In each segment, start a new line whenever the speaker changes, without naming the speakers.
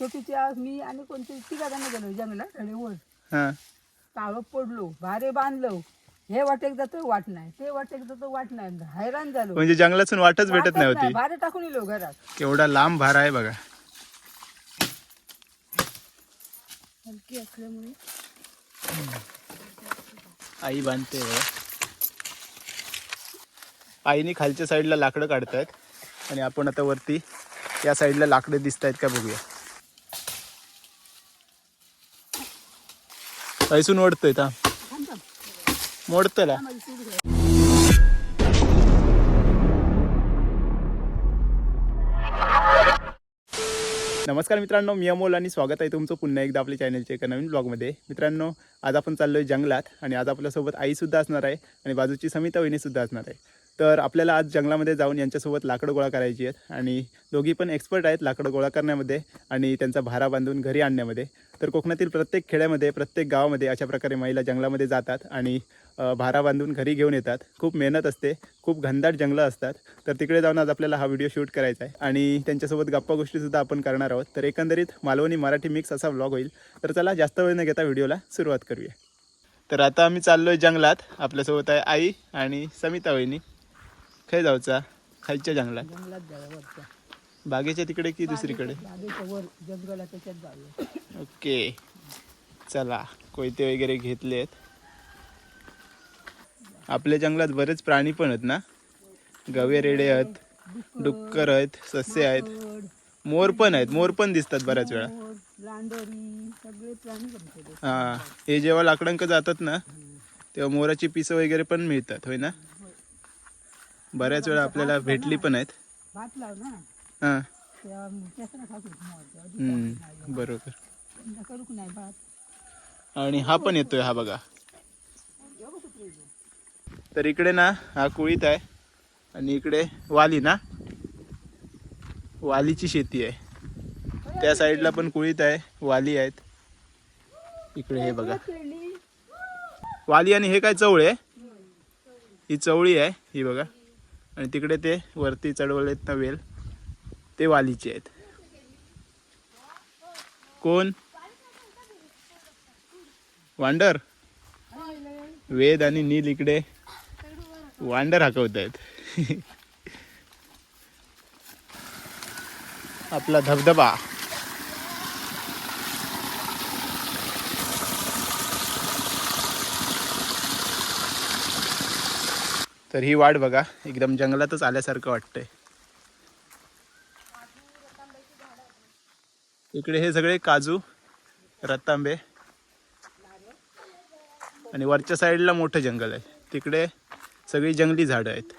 शेतीची आज मी आणि कोणती तिघा जण गेलो जंगलात आणि वर.
हा.
पडलो भारे बांधलो. हे वाटेक जातो वाट नाही ते वाटेक जातो वाट नाही. हैराण झालो.
म्हणजे जंगलातून वाटच भेटत नाही
वाटच
होती
भारे टाकून येलो घरात.
केवढा लांब भार आहे बघा.
हलकी असल्यामुळे
आई बांधते बघा. आईने खालच्या साईडला लाकडं काढतायत. आणि आपण आता वरती या साईडला लाकडं दिसत आहेत का बघूया. ऐसून ओढतोय था
थांब,
मोडतला नमस्कार मित्रांनो मी अमोल आणि स्वागत आहे तुमचं पुन्हा एकदा आपल्या चॅनलच्या एका नवीन ब्लॉगमध्ये मित्रांनो आज आपण चाललोय जंगलात आणि आज आपल्यासोबत आईसुद्धा असणार आहे आणि बाजूची समिता वहिनीसुद्धा असणार आहे. तर आपल्याला आज जंगलामध्ये जाऊन यांच्यासोबत लाकडं गोळा करायची आहेत. आणि दोघी पण एक्सपर्ट आहेत लाकडं गोळा करण्यामध्ये आणि त्यांचा भारा बांधून घरी आणण्यामध्ये. तर कोकणातील प्रत्येक खेड्यामध्ये प्रत्येक गावामध्ये अशा प्रकारे महिला जंगलामध्ये जातात आणि भारा बांधून घरी घेऊन येतात. खूप मेहनत असते खूप घनदाट जंगलं असतात. तर तिकडे जाऊन आज आपल्याला हा व्हिडिओ शूट करायचा आहे. आणि त्यांच्यासोबत गप्पा गोष्टीसुद्धा आपण करणार आहोत. तर एकंदरीत मालवणी मराठी मिक्स असा व्लॉग होईल. तर चला जास्त वेळ न घेता व्हिडिओला सुरुवात करूया. तर आता आम्ही चाललो आहे जंगलात. आपल्यासोबत आहे आई आणि समिता वहिनी. खय जाऊचा? खालच्या जंगलात.
जंगलात वरच्या.
बागेच्या तिकडे की दुसरीकडे?
बागेच्या वर जंगला त्याच्यात जाऊया
ओके. चला कोयते वगैरे घेतलेत. आपल्या जंगलात बरेच प्राणी पण आहेत ना? गवे रेडे आहेत डुक्कर आहेत सस्य आहेत. मोर पण आहेत मोर पण दिसतात बऱ्याच वेळा.
मोर, लांडोरी सगळे प्राणी जमते ते.
हा हे जेव्हा लाकडांक जातात ना तेव्हा मोराची पिसं वगैरे पण मिळतात होय ना? बऱ्याच वेळा आपल्याला भेटली पण आहेत.
भात लाव ना.
हा.
तेव्हा त्याचं खाऊ मोर
हम्म, बरोबर.
करूक नाही भात?
आणि हा पण येतोय हा बघा. तर इकडे ना हा कुळीत आहे आणि इकडे वाली ना. वालीची शेती आहे. त्या साईडला पण कुळीत आहे वाली आहेत. इकडे हे बघा. वाली आणि हे काय चवळे आहे? ही चवळी आहे ही बघा. आणि तिकडे ते वरती चढवलेत ना वेल ते वालीचे आहेत. कोण? वांडर? वेद आणि नील इकडे वांडर हाकवत आहेत आपला धबधबा. तर ही वाट बघा एकदम जंगलातच आल्यासारखं वाटतंय. इकडे हे सगळे काजू रतांबे. आणि वरच्या साईडला मोठं जंगल आहे. तिकडे सगळी जंगली झाडं आहेत.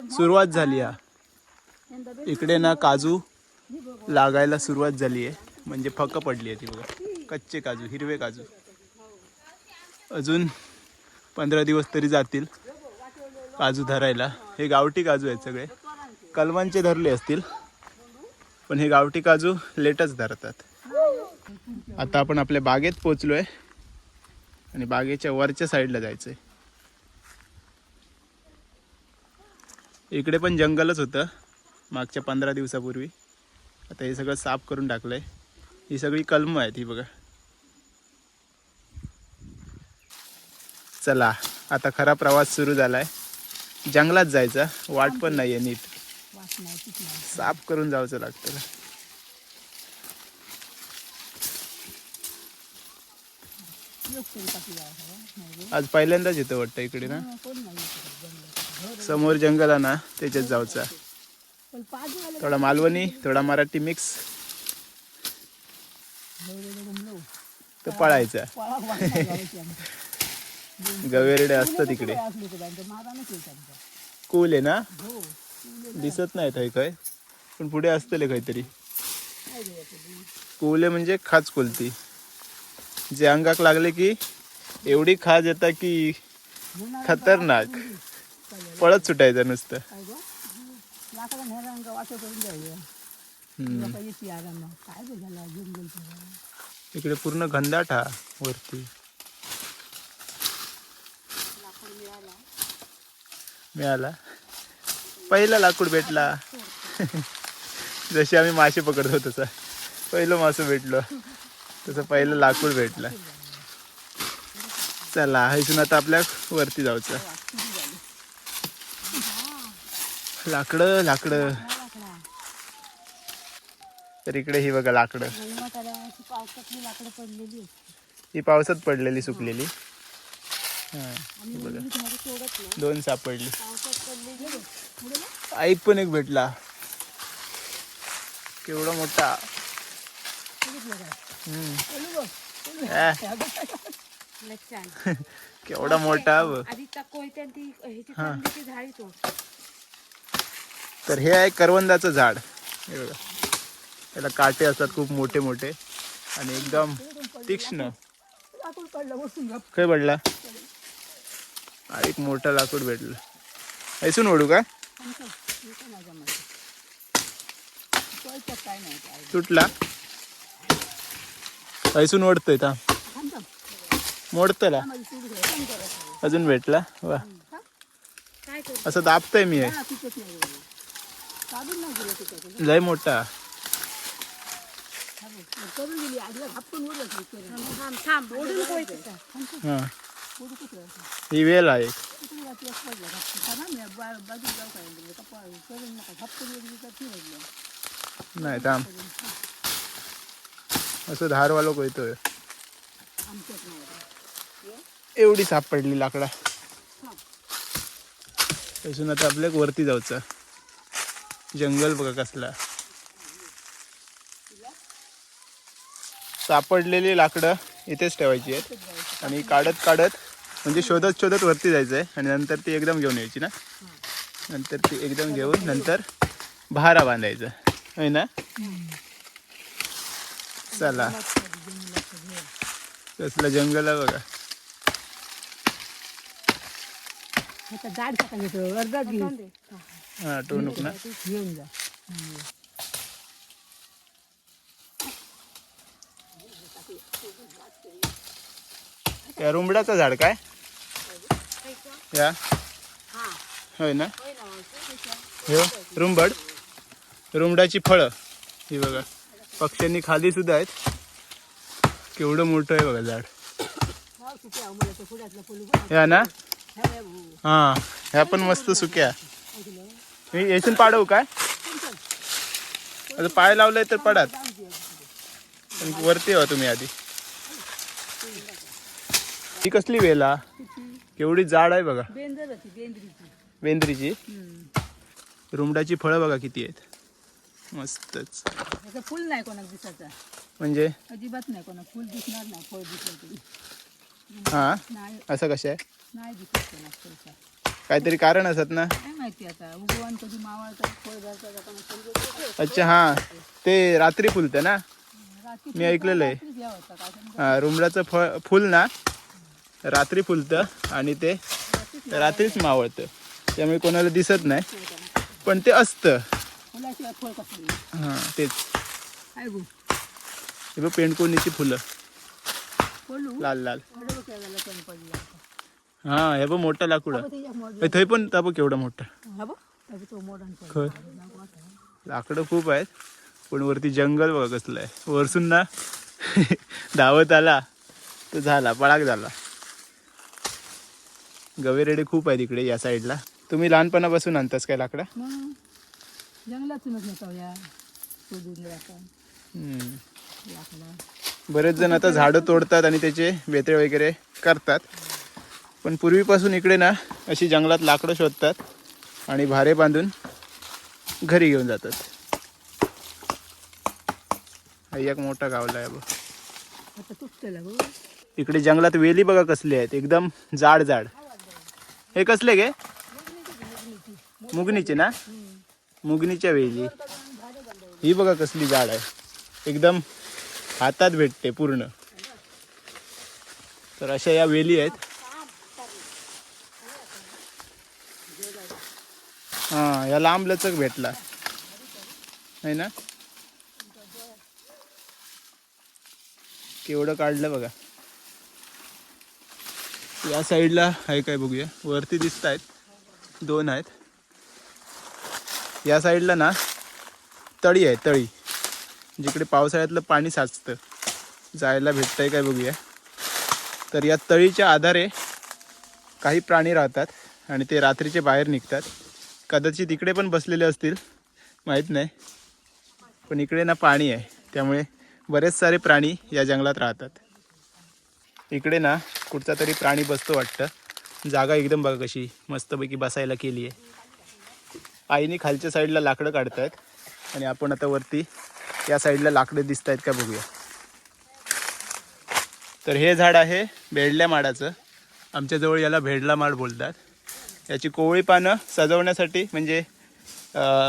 सुरुवात झाली हा. इकडे ना काजू लागायला सुरुवात झाली आहे. म्हणजे फक पडली आहे ती बघा. कच्चे काजू हिरवे काजू. अजून पंधरा दिवस तरी जातील काजू धरायला. हे गावठी काजू आहेत सगळे. कलमांचे धरले असतील. पण हे गावठी काजू लेटच धरतात. आता आपण आपल्या बागेत पोचलोय. आणि बागेच्या वरच्या साईडला जायचंय. इकडे पण जंगलच होतं. मागच्या पंधरा दिवसापूर्वी. आता हे सगळं साफ करून टाकलंय. ही सगळी कलमं आहेत ही बघा. चला आता खरा प्रवास सुरू झालाय. जंगलात जायचा वाट पण नाहीये नीट.
नाही आहे नीट
साफ करून जावचं लागतं आज पहिल्यांदाच येतं वाटतं इकडे ना? समोर जंगल आहे ना त्याच्यात जाऊचा थोडा मालवणी थोडा मराठी मिक्स तर पळायचा
पळा वाट नाही जायची आमची.
गवेरडे असतात तिकडे.
आमचा
कूल आहे ना?
हो
दिसत नाही थंय काय? पण पुढे असतले काहीतरी? कुले म्हणजे खाज कोलती. जे अंगाक लागले की एवढी खाज येता की खतरनाक. पळत सुटायचं नुसतं.
काय गं? लाकडं न्यायला अंगा वाटं करून द्यायला
हम्म.
लोकं येते आराम काय बे झालं जंगल सगळं.
इकडे पूर्ण घनदाट हा वरती मिळाला. पहिला लाकूड भेटला. जसे आम्ही मासे पकडतो तसं. पहिलं मासं भेटलो. तसं पहिलं लाकूड भेटलं. चला इथून आता आपल्या वरती जायचं लाकडं लाकडं. तर इकडे ही बघा लाकडं. ही पावसात पडलेली सुकलेली. बघा. दोन सापडली. ऐक पण एक भेटला. केवढा मोठा. केवढा मोठा तर हे आहे करवंदाचं झाड. हे बघा. त्याला काटे असतात खूप मोठे मोठे. आणि एकदम तीक्ष्ण. काय पडला. एक मोठा लाकूड भेटलं. ऐसून ओढू का? तुटला? ऐसून ओढतोय था
थांब
मोडतला. अजून भेटला? वा. असं दाबतोय मी. लय मोठा. हा? ही वेल आहे. नाही थांब. असं धारवालो कोयतोय
येतोय
एवढी सापडली लाकडा अजून आता आपल्या वरती जायचं जंगल बघा कसला. सापडलेली लाकडं इथेच ठेवायची आहेत. आणि काढत काढत म्हणजे शोधत शोधत वरती जायचं आहे आणि नंतर ती एकदम घेऊन यायची ना? नंतर ती एकदम घेऊन नंतर भारा बांधायचं. होय ना? चला. कसलं जंगल आहे बघा. हा टोनूक ना. रुंबडाचं झाड काय? या. होय ना? हो रुंबड. रुंबडाची फळं. ही बघा. पक्ष्यांनी खाली सुद्धा आहेत. केवढं मोठं आहे बघा झाड. या ना?
ह्या
हा ह्या पण मस्त सुक्या. मी येथून पाडवू काय? आता पाय लावलंय तर पडात पण वरती व्हा तुम्ही आधी. ही कसली वेला केवढी जाड आहे बघा.
बेंदर होती बेंद्रीची.
वेंद्रीची
हम्म.
रुमडाची फळं बघा किती आहेत. मस्तच.
फुल नाही कोणाक दिसायचा.
म्हणजे?
अजिबात नाही कोणाक फुल दिसणार नाही फळ दिसलं तरी.
हा?
नाही.
असं कसं आहे?
नाही दिसत कोणाक फळचा
काहीतरी कारण असत ना?
काय माहिती आता. उगवण कधी मावळतात फळ धरतात आता मग समजत नाही.
अच्छा हा. ते रात्री फुलतं ना?
रात्री
मी ऐकलेलं आहे.
रात्रीच या होता काय समजत
हा रुमडाचं फळ फुल ना? रात्री फुलतं आणि ते रात्रीच मावळतं. त्यामुळे कोणाला दिसत नाही. पण ते असतं? हां तेच. हे बघ पेंडकोणीची फुलं. लाल लाल. हा हे बघ मोठं लाकूड. थंय पण बघ केवढं मोठं.
आता.
लाकडं खूप आहेत पण वरती जंगल बघा कसलं आहे. वरसून ना धावत आला तर झाला पळाक झाला. गवेरेडे खूप आहेत इकडे या साईडला. तुम्ही लहानपणापासून आणतास काय लाकडं?
मग जंगलातूनच नेतो या शोधून आपण.
हम्म.
लाकडं.
बरेच जण आता झाडं तोडतात आणि त्याचे बेतळे वगैरे करतात. पण पूर्वीपासून इकडे ना अशी जंगलात लाकडं शोधतात आणि भारे बांधून घरी घेऊन जातात. हा एक मोठा गावला आहे बघ.
आता
इकडे जंगलात वेली बघा कसली आहेत. एकदम जाड जाड हे कसले गे? मुगनीचे ना? मुगनीच्या वेली. ही बघा कसली झाड आहे. एकदम हातात भेटते पूर्ण. तर अशा या वेली आहेत. हा या लांब लचक भेटला. आहे ना? केवढं काढलं बघा. या साईडला आहे काय बघूया. वरती दिसत आहेत. दोन आहेत. या साईडला ना तळी आहे तळी. जिकडे पावसाळ्यातलं पाणी साचतं. जायला भेटतंय काय बघूया. तर या तळीच्या आधारे काही प्राणी राहतात आणि ते रात्रीचे बाहेर निघतात. कदाचित इकडे पण बसलेले असतील. माहीत नाही. पण इकडे ना पाणी आहे. त्यामुळे बरेच सारे प्राणी या जंगलात राहतात. इकडे ना कुठचा तरी प्राणी बसतो वाटतं. जागा एकदम बघा कशी मस्तपैकी बसायला केली आहे. आईने खालच्या साईडला लाकडं काढतायत. आणि आपण आता वरती या साईडला लाकडं दिसत आहेत का बघूया. तर हे झाड आहे भेडल्या माडाचं. आमच्याजवळ याला भेडला माड बोलतात. याची कोवळी पानं सजवण्यासाठी म्हणजे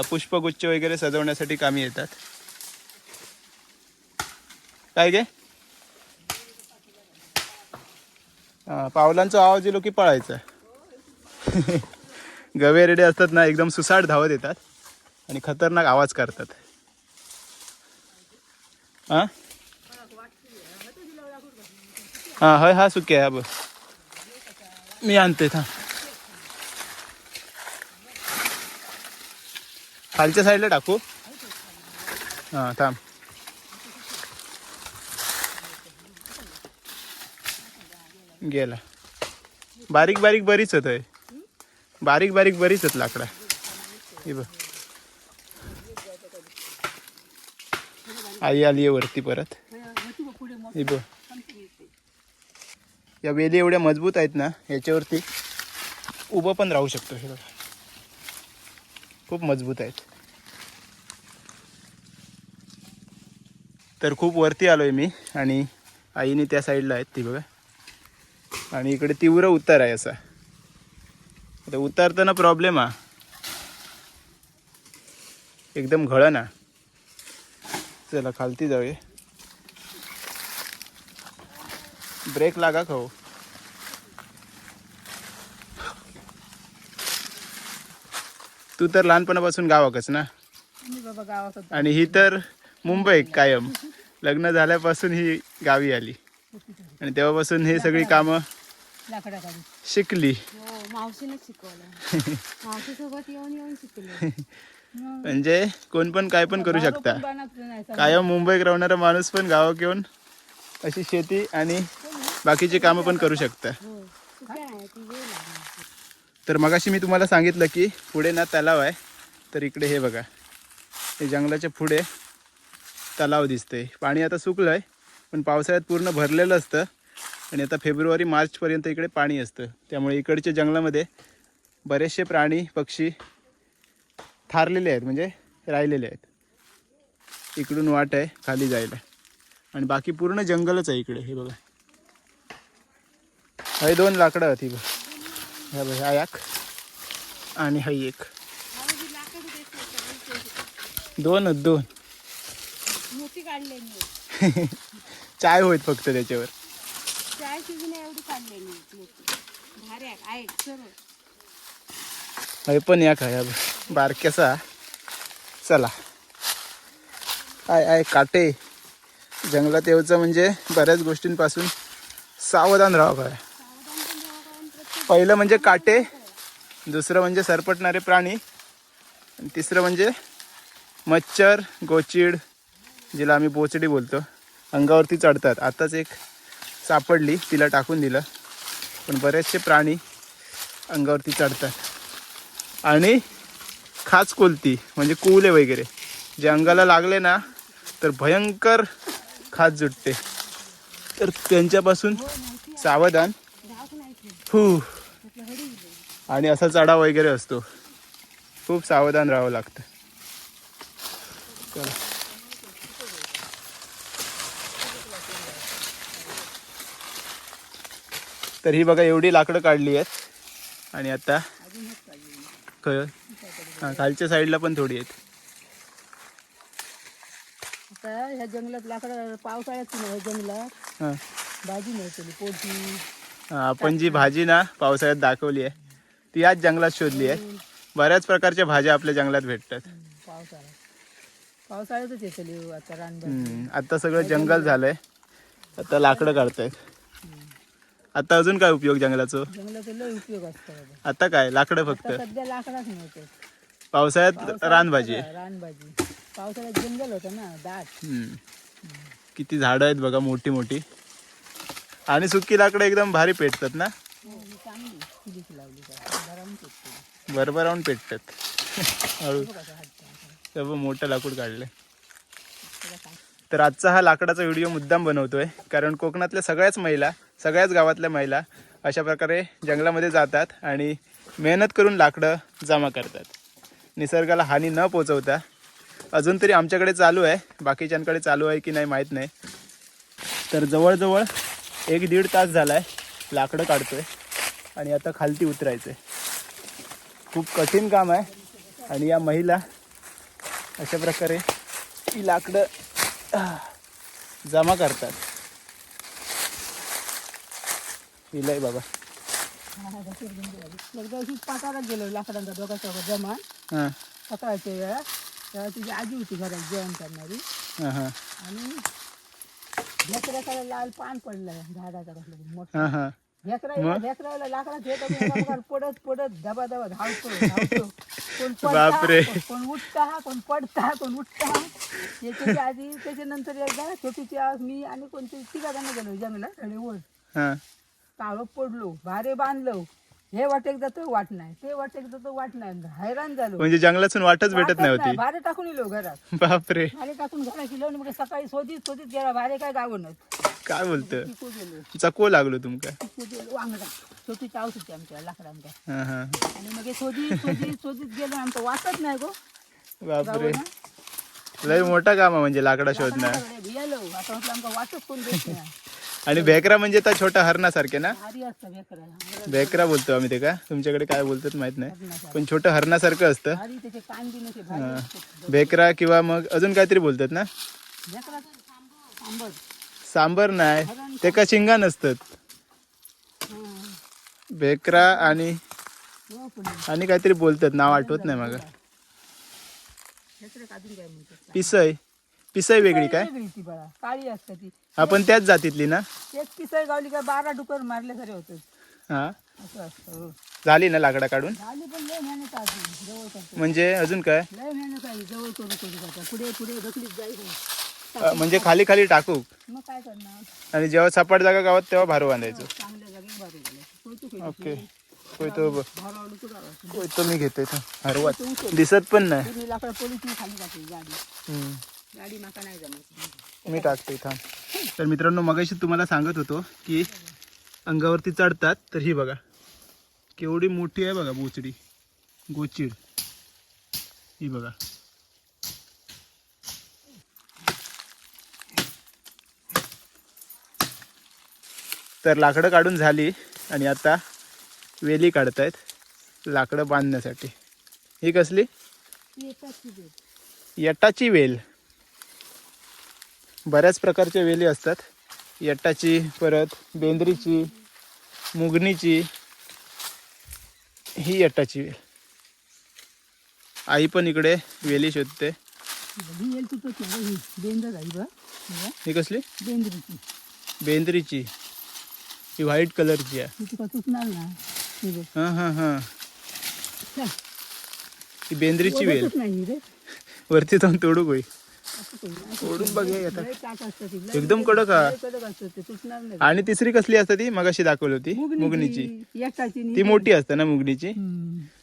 पुष्पगुच्छ वगैरे सजवण्यासाठी कामी येतात. काय गे हा, पावलांचा आवाज येलो की पळायचा. गवेरेडे असतात ना एकदम सुसाट धावत येतात आणि खतरनाक आवाज करतात. हां हां हय हा सुके आहे हा मी आणते थांब. खालच्या साईडला टाकू. हां थांब. गेला. बारीक बारीक बरीच होत आहे बारीक बारीक बरीच आहेत लाकडा. हे बघ. आई आली आहे वरती परत. हे बघ. या वेली एवढ्या मजबूत आहेत ना याच्यावरती उभं पण राहू शकतो हे बघा. खूप मजबूत आहेत. तर खूप वरती आलो आहे मी आणि आईने त्या साईडला आहेत ती बघा. आणि इकडे तीव्र उतार आहे असा. आता उतारताना प्रॉब्लेम हा. एकदम घळ ना चला खालती जाऊया. ब्रेक लागा खाऊ. तू तर लहानपणापासून गावाकच ना. आणि ही तर मुंबई कायम. लग्न झाल्यापासून ही गावी आली. आणि तेव्हापासून हे सगळी कामं शिकली.
हो मावशीनेच शिकवलं. मावशी सोबत येऊन येऊन शिकले.
म्हणजे कोण पण काय पण करू शकता. कायम मुंबईत राहणारा माणूस पण गावात येऊन अशी शेती आणि बाकीची कामं पण करू शकता.
हो
तर मगाशी मी तुम्हाला सांगितलं की पुढे ना तलाव आहे. तर इकडे हे बघा. हे जंगलाच्या पुढे तलाव दिसते पाणी आता सुकलं आहे पण पावसाळ्यात पूर्ण भरलेलं असतं. आणि आता फेब्रुवारी मार्चपर्यंत इकडे पाणी असतं. त्यामुळे इकडच्या जंगलामध्ये बरेचसे प्राणी पक्षी थारलेले आहेत म्हणजे राहिलेले आहेत. इकडून वाट आहे खाली जायला. आणि बाकी पूर्ण जंगलच आहे इकडे हे बघा. हे दोन लाकडं आहेत ही बघ. ह्या बघ ह्या एक आणि हा एक. दोन आहेत, दोन चाय होत फक्त त्याच्यावर.
चाय शिजून एवढी सर्व
पण या खाया. बारक्याचा. चला. आय आय काटे. जंगलात यायचं म्हणजे बऱ्याच गोष्टींपासून सावधान राहावं काय पहिलं म्हणजे काटे दुसरं म्हणजे सरपटणारे प्राणी आणि तिसरं म्हणजे मच्छर गोचिड जिला आम्ही बोचडी बोलतो. अंगावरती चढतात. आताच एक सापडली तिला टाकून दिलं. पण बरेचसे प्राणी अंगावरती चढतात. आणि खाच कोलती म्हणजे कुवले वगैरे जे अंगाला लागले ना तर भयंकर खाज जुटते. तर त्यांच्यापासून सावधान
धाक
हू आणि असा चढाव वगैरे असतो. खूप सावधान राहावं लागतं. चला. तर ही बघा एवढी लाकडं काढली आहेत. आणि आता हा, खालच्या साईडला पण थोडी आहेत.
आता ह्या जंगलात लाकडं पावसाळ्यात नाही ह्या जंगलात.
हा.
भाजी मिळते पोटी
हा, आपण जी भाजी ना पावसाळ्यात दाखवली आहे ती आज जंगलात शोधली आहे. बऱ्याच प्रकारच्या भाज्या आपल्या जंगलात भेटतात.
पावसाळ्यात. पावसाळ्यातच रानभाजी
आता सगळं जंगल झालंय. आता लाकडं काढतायत. आता अजून काय उपयोग जंगलाचं?
जंगलाचा लय उपयोग असतो बाबा.
आता काय? लाकडं फक्त?
आता सध्या लाकडाच मिळते
पावसाळ्यात रानभाजी. आहे
रानभाजी. पावसाळ्यात जंगल होतं ना दाट.
हम्म. किती झाडं आहेत बघा मोठी मोठी. आणि सुकी लाकडं एकदम भारी पेटतात ना?
हो, चांगली किलीची लावली का गरम पेटते.
बरबरावून पेटतात. हळू. सर्व मोठं लाकूड काढलंय. तर आजचा हा लाकडाचा व्हिडिओ मुद्दाम बनवतोय. कारण कोकणातल्या सगळ्याच महिला सगळ्याच गावातल्या महिला अशा प्रकारे जंगलामध्ये जातात आणि मेहनत करून लाकडं जमा करतात. निसर्गाला हानी न पोचवता. अजून तरी आमच्याकडे चालू आहे. बाकीच्यांकडे चालू आहे की नाही माहीत नाही. तर जवळजवळ एक दीड तास झाला आहे लाकडं काढतोय आणि आता खालती उतरायचं आहे खूप कठीण काम आहे आणि या महिला अशा प्रकारे ही लाकडं जमा करतात. हिलाय बाबा.
एकदा अशीच पाटाला गेलो लाकडांचा जमा
हां.
सकाळच्या वेळा तेव्हा तुझी आजी होती घरात जेवण करणारी
हां हां.
आणि लाल पान पडलं झाडाचा कसलं मोठं.
हां हां.
येत पडत पडत धावतो धावतो कोण
बापरे.
पडता कोण उठता कोण पडता कोण उठता. याच्याच्या आधी त्याच्यानंतर एकदा छोटीची आवाज मी आणि कोणतरी तिघा जण गेलो जंगलात आणि वर.
हां.
काळो पडलो भारे बांधलो. हे वाटेक जातो वाट नाही. ते वाटेक जातो वाट नाही. हैराण झालो.
म्हणजे जंगलातून वाटच भेटत नाही. होती
भारे टाकून येलो घरात.
बापरे.
भारे टाकून घरात गेलो आणि मग सकाळी शोधित शोधित गेला भारे काय गावनच.
काय बोलतं? चकवं लागलो तुमका.
वांगडा. छोटी चावत होती आमच्या लाकडांच्या. आणि मग शोधित शोधित शोधित गेलो. आमचं वाचत नाही गो.
बापरे. लय मोठा काम आहे म्हणजे लाकडा शोधणं.
आता वाचत कोण देत नाही.
आणि भेकरा म्हणजे त्या छोटा हरणासारखे ना?
भारी असतं बेकराला
भेकरा बोलतो आम्ही ते का? तुमच्याकडे काय बोलतात माहीत नाही. पण छोटं हरणासारखं असतं.
भारी त्याचे कान बी नसे भारी असतात.
भेकरा किंवा मग अजून काहीतरी बोलतात ना?
बेकरा आंबट
सांबर नाही. ते का शिंगा नसतात?
हं.
भेकरा आणि
हो पण
आणि काहीतरी बोलतात. नाव आठवत नाही मला.
बेकरा अजून काय म्हणतात.
पिसय पिसय वेगळी काय?
वेगळी ती बाळा. काळी असते ती.
आपण त्याच जातीतली ना?
तेच पिसळ गावली का बारा डुकर मारले खरे होते.
हा.
असं असतं हो.
झाली ना लाकडा काढून?
झाली पण लय मेहनत अजून जवळ करतो
म्हणजे अजून काय?
लय मेहनत आहे जवळ करू करू जाता. पुढे पुढे ढकलीत जायचं
अ, म्हणजे खाली खाली टाकू?
मग काय करणार?
आणि जेव्हा सपाट जागा गावात तेव्हा भारू बांधायचो.
चांगल्या बारी कोयतू
ओके. होय तो ब-
भारावलं तू गावात
होय तो मी घेतोय तो. हरवत दिसत पण नाही.
पूर्वी लाकडं पोलीस खाली जाते गाडी.
हम्म.
गाडी माका नाही जमत
मी टाकते थांब तर मित्रांनो मगाशी तुम्हाला सांगत होतो की अंगावरती चढतात तर ही बघा. केवढी मोठी आहे बघा बोचडी. गोचिड. ही बघा. तर लाकडं काढून झाली आणि आता वेली काढतायत लाकडं बांधण्यासाठी. ही कसली? यटाची वेल. बऱ्याच प्रकारच्या वेली असतात. यट्टाची परत बेंद्रीची मुगणीची ही यट्टाची वेल. आई पण इकडे वेली शोधते.
ही
कसली?
बेंद्रीची.
बेंद्रीची. ही व्हाईट कलरची आहे.
हे.
हां हां हां. ही बेंद्रीची वेल. वरती जाऊन तोडू होई. बघूया आता. एकदम कडक हा.
लय कडक असतं ते तुटणार नाही.
आणि तिसरी कसली असते ती? मगाशी दाखवली होती मुगणीची
एकटाची
ती मोठी असते ना मुगणीची.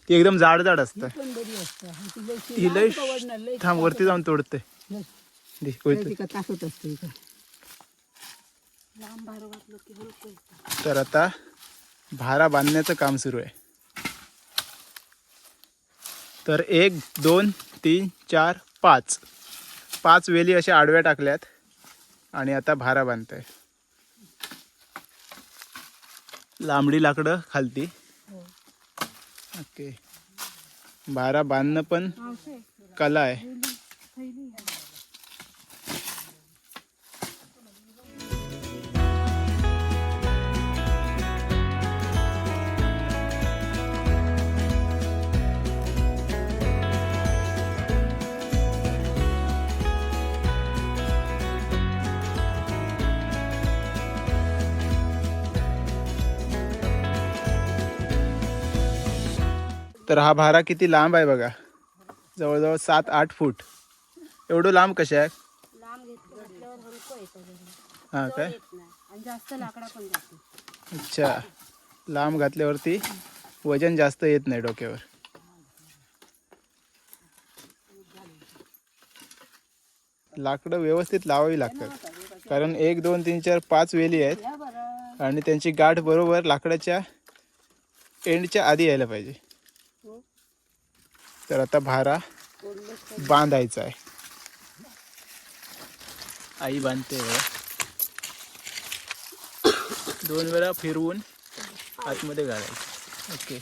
ती एकदम जाड जाड असतं
पण बरी असतं. आणि ती लय
ही थांब वरती जाऊन तोडते. दे.
तिका असते इथं.
तर आता भारा बांधण्याचं काम सुरू आहे. तर एक दोन तीन चार पाच. पाच वेली अशा आडव्या टाकल्यात आणि आता भारा बांधताय. लांबडी लाकडं खालती.
हो.
ओके. भारा बांधणं पण कला आहे. तर हा भारा किती लांब आहे बघा. जवळजवळ सात आठ फूट. एवढं लांब कशा आहे हां काय? अच्छा. लांब घातल्यावरती वजन जास्त येत नाही डोक्यावर. लाकडं व्यवस्थित लावावी लागतात. कारण एक दोन तीन चार पाच वेली आहेत. आणि त्यांची गाठ बरोबर लाकडाच्या एंडच्या आधी यायला पाहिजे. तर आता भारा बांधायचा आहे. आई बांधते. दोन वेळा फिरवून आतमध्ये घालायचं. ओके.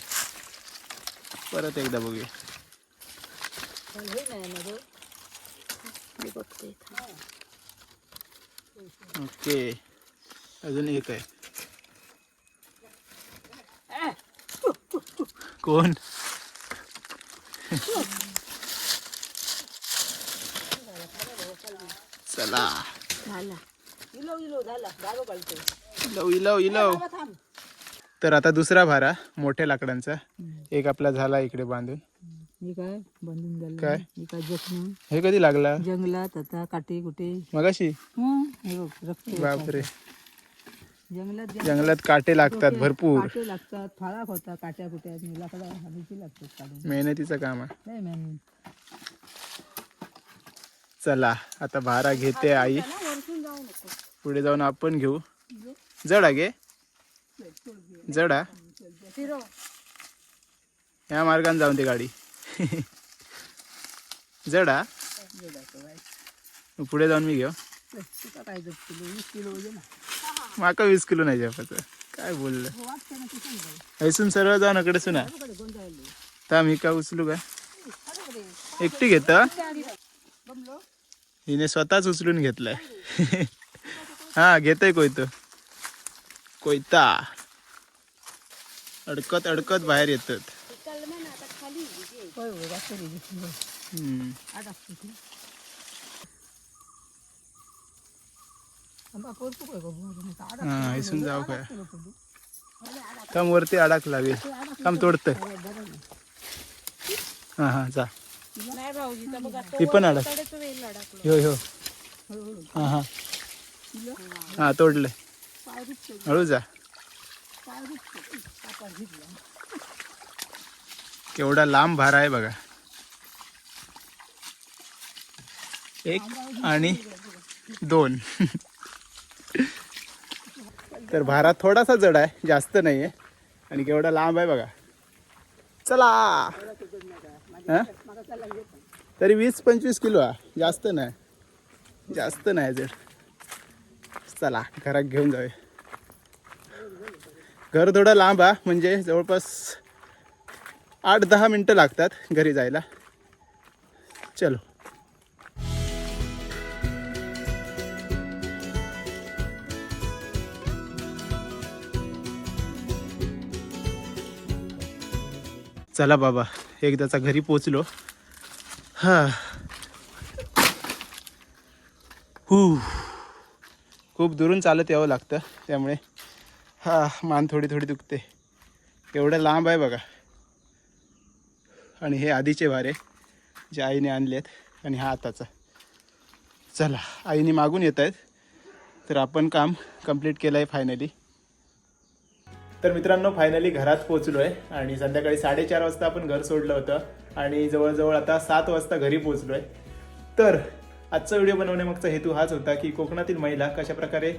परत एकदा बघूया. ओके. अजून एक आहे. कोण? चला.
झाला.
इलो इलो झाला. घालतो थांब.
तर आता दुसरा भारा मोठ्या लाकडांचा. एक आपला झाला इकडे बांधून.
काय? बंधून झालं.
काय?
मी काय जखम?
हे कधी लागला?
जंगलात आता काटे कुठे
मगाशी?
हं, हे.
बापरे.
जंगलात
जंगलात काटे लागतात भरपूर.
काटे लागतात. फाळाक होता काट्या कुट्या लागतात
मेहनतीचं काम आहे. चला आता भारा घेते आई. पुढे जाऊन आपण घेऊ. जडा घे जडा ह्या मार्गाने जाऊन ती गाडी. जडा पुढे जाऊन मी घेऊ. माका वीस किलो नाही झेपायचं. काय बोललं?
हो.
ऐसून सरळ जाऊन अकडे सुना मी का उचलू का. एकटी घेतं? हिने स्वतःच उचलून घेतलाय. हा घेतय कोयत. कोयता. अडकत अडकत बाहेर येतात. हा इसून जाऊ काय? काम वरती अडाक लागेल काम तोडत हा हा जा.
नाही बघा
ती पण अडक हो हो. हा हा. हा
दुखतो,
हळू जा. केवढा लांब भार आहे बघा. एक आणि दोन तर भारा थोडासा जड आहे जास्त नाही आहे आणि केवढा लांब आहे बघा. चला. हा? तरी वीस पंचवीस किलो आहे. जास्त नाही. जास्त नाही जर. चला घरात घेऊन जाऊया. घर थोडं लांब आहे म्हणजे जवळपास आठ दहा मिनटं लागतात घरी जायला. चलो. चला बाबा एकदाचा घरी पोचलो हां. हू. खूप दुरून चालत यावं लागतं त्यामुळे हा मान थोडी थोडी दुखते. एवढं लांब आहे बघा. आणि हे आधीचे वारे जे आईने आणले आहेत आणि हा आताचा. चला आईने मागून येत आहेत. तर आपण काम कंप्लीट केलं आहे फायनली तर मित्रांनो फायनली घरात पोचलो आहे आणि संध्याकाळी साडेचार वाजता आपण घर सोडलं होतं. आणि जवळजवळ आता सात वाजता घरी पोचलो आहे तर आजचा व्हिडिओ बनवण्यामागचा हेतू हाच होता की कोकणातील महिला कशाप्रकारे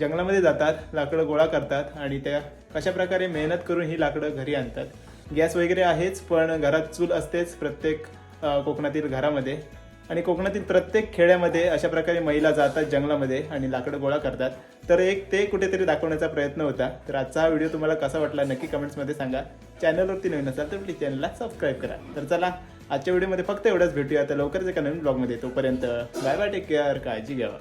जंगलामध्ये जातात लाकडं गोळा करतात आणि त्या कशाप्रकारे मेहनत करून ही लाकडं घरी आणतात. गॅस वगैरे आहेच पण घरात चूल असतेच प्रत्येक कोकणातील घरामध्ये. आणि कोकणातील प्रत्येक खेड्यामध्ये अशा प्रकारे महिला जातात जंगलामध्ये आणि लाकडं गोळा करतात. तर एक ते कुठेतरी दाखवण्याचा प्रयत्न होता. तर आजचा हा व्हिडिओ तुम्हाला कसा वाटला नक्की कमेंट्समध्ये सांगा. चॅनलवरती नवीन असाल तर प्लीज चॅनलला सबस्क्राईब करा. तर चला आजच्या व्हिडिओमध्ये फक्त एवढंच भेटूया. तर लवकरच एका नवीन ब्लॉगमध्ये तोपर्यंत बाय बाय टेक केअर काळजी घ्यावा